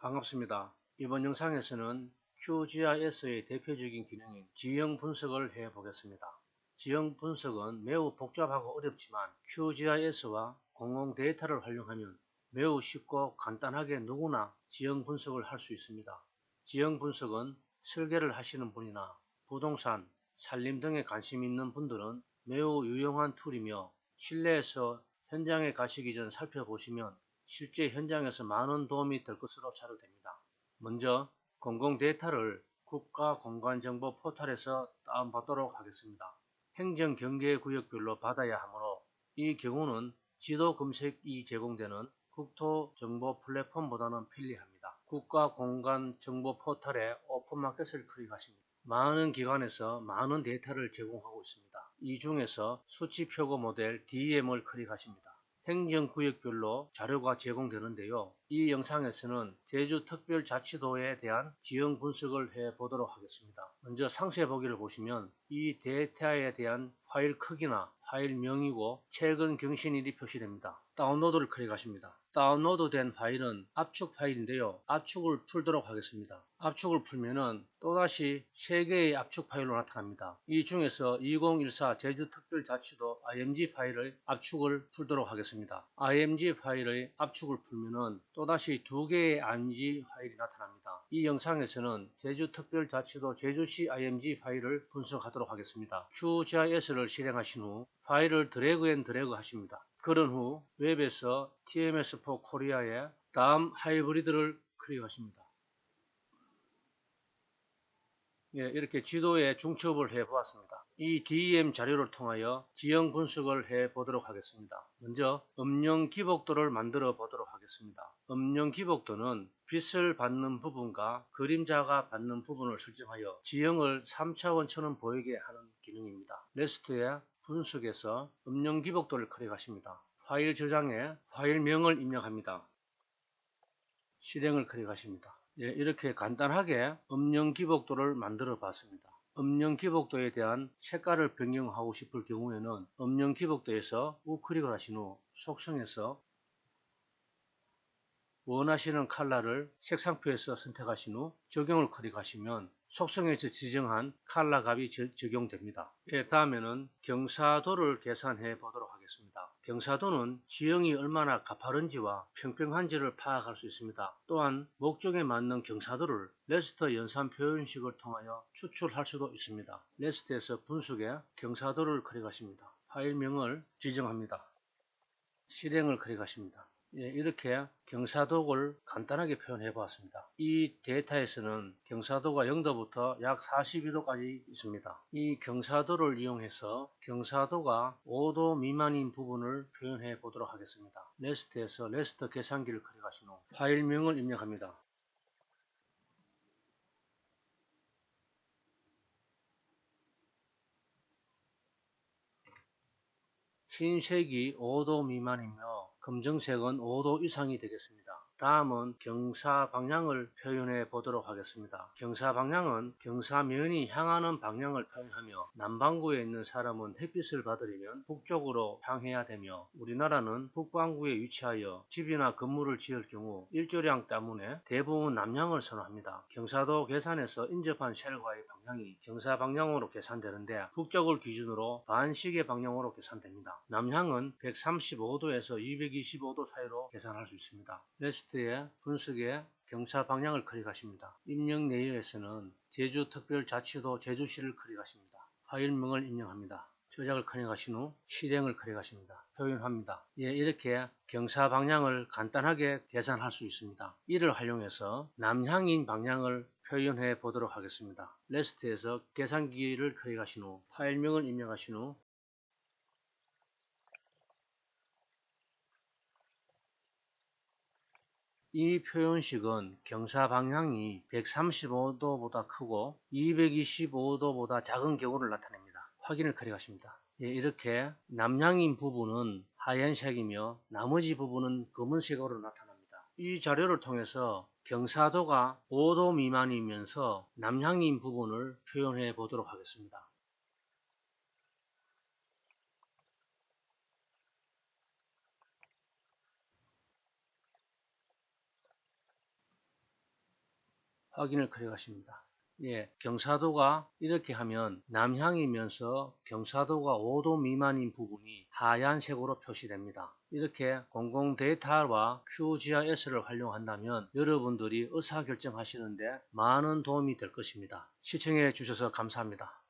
반갑습니다. 이번 영상에서는 QGIS의 대표적인 기능인 지형 분석을 해 보겠습니다. 지형 분석은 매우 복잡하고 어렵지만 QGIS와 공공 데이터를 활용하면 매우 쉽고 간단하게 누구나 지형 분석을 할 수 있습니다. 지형 분석은 설계를 하시는 분이나 부동산, 산림 등에 관심 있는 분들은 매우 유용한 툴이며 실내에서 현장에 가시기 전 살펴보시면 실제 현장에서 많은 도움이 될 것으로 자료됩니다. 먼저 공공 데이터를 국가공간정보 포털에서 다운받도록 하겠습니다. 행정경계구역별로 받아야 하므로 이 경우는 지도 검색이 제공되는 국토정보 플랫폼보다는 편리합니다. 국가공간정보 포털에 오픈마켓을 클릭하십니다. 많은 기관에서 많은 데이터를 제공하고 있습니다. 이 중에서 수치표고 모델 DM을 클릭하십니다. 행정구역별로 자료가 제공되는데요. 이 영상에서는 제주특별자치도에 대한 지형 분석을 해 보도록 하겠습니다. 먼저 상세 보기를 보시면 이 데이터에 대한 파일 크기나 파일 명이고 최근 경신일이 표시됩니다. 다운로드를 클릭하십니다. 다운로드 된 파일은 압축 파일인데요. 압축을 풀도록 하겠습니다. 압축을 풀면은 또다시 3개의 압축 파일로 나타납니다. 이 중에서 2014 제주특별자치도 IMG 파일의 압축을 풀도록 하겠습니다. IMG 파일의 압축을 풀면은 또다시 2개의 IMG 파일이 나타납니다. 이 영상에서는 제주특별자치도 제주시 IMG 파일을 분석하도록 하겠습니다. QGIS를 실행하신 후 파일을 드래그 앤 드래그 하십니다. 그런 후 웹에서 TMS4 코리아의 다음 하이브리드를 클릭하십니다. 예, 이렇게 지도에 중첩을 해 보았습니다. 이 DEM 자료를 통하여 지형 분석을 해 보도록 하겠습니다. 먼저 음영 기복도를 만들어 보도록 하겠습니다. 음영 기복도는 빛을 받는 부분과 그림자가 받는 부분을 설정하여 지형을 3차원처럼 보이게 하는 기능입니다. 레스트의 분석에서 음영 기복도를 클릭하십니다. 파일 저장에 파일명을 입력합니다. 실행을 클릭하십니다. 예, 이렇게 간단하게 음영 기복도를 만들어 봤습니다. 음영 기복도에 대한 색깔을 변경하고 싶을 경우에는 음영 기복도에서 우클릭을 하신 후 속성에서 원하시는 컬러를 색상표에서 선택하신 후 적용을 클릭하시면 속성에서 지정한 컬러 값이 적용됩니다. 예, 다음에는 경사도를 계산해 보도록 하겠습니다. 경사도는 지형이 얼마나 가파른지와 평평한지를 파악할 수 있습니다. 또한 목적에 맞는 경사도를 레스터 연산 표현식을 통하여 추출할 수도 있습니다. 레스트에서 분석에 경사도를 클릭하십니다. 파일명을 지정합니다. 실행을 클릭하십니다. 예, 이렇게 경사도를 간단하게 표현해 보았습니다. 이 데이터에서는 경사도가 0도부터 약 42도까지 있습니다. 이 경사도를 이용해서 경사도가 5도 미만인 부분을 표현해 보도록 하겠습니다. 레스트에서 레스트 계산기를 클릭하신 후 파일명을 입력합니다. 흰색이 5도 미만이며 검정색은 5도 이상이 되겠습니다. 다음은 경사 방향을 표현해 보도록 하겠습니다. 경사 방향은 경사면이 향하는 방향을 표현하며 남반구에 있는 사람은 햇빛을 받으려면 북쪽으로 향해야 되며 우리나라는 북반구에 위치하여 집이나 건물을 지을 경우 일조량 때문에 대부분 남향을 선호합니다. 경사도 계산에서 인접한 셀과의 방 향이 경사 방향으로 계산되는데 북쪽을 기준으로 반시계 방향으로 계산됩니다. 남향은 135도에서 225도 사이로 계산할 수 있습니다. 리스트의 분석에 경사 방향을 클릭하십니다. 입력 내역에서는 제주특별자치도 제주시를 클릭하십니다. 파일명을 입력합니다. 저작을 클릭하신 후 실행을 클릭하십니다. 표현합니다. 예, 이렇게 경사 방향을 간단하게 계산할 수 있습니다. 이를 활용해서 남향인 방향을 표현해 보도록 하겠습니다. 레스트에서 계산기를 클릭하신 후 파일명을 입력하신 후 이 표현식은 경사 방향이 135도보다 크고 225도보다 작은 경우를 나타냅니다. 확인을 클릭하십니다. 예, 이렇게 남향인 부분은 하얀색이며 나머지 부분은 검은색으로 나타납니다. 이 자료를 통해서 경사도가 5도 미만이면서 남향인 부분을 표현해 보도록 하겠습니다. 확인을 클릭하십니다. 예, 경사도가 이렇게 하면 남향이면서 경사도가 5도 미만인 부분이 하얀색으로 표시됩니다. 이렇게 공공 데이터와 QGIS를 활용한다면 여러분들이 의사결정하시는데 많은 도움이 될 것입니다. 시청해 주셔서 감사합니다.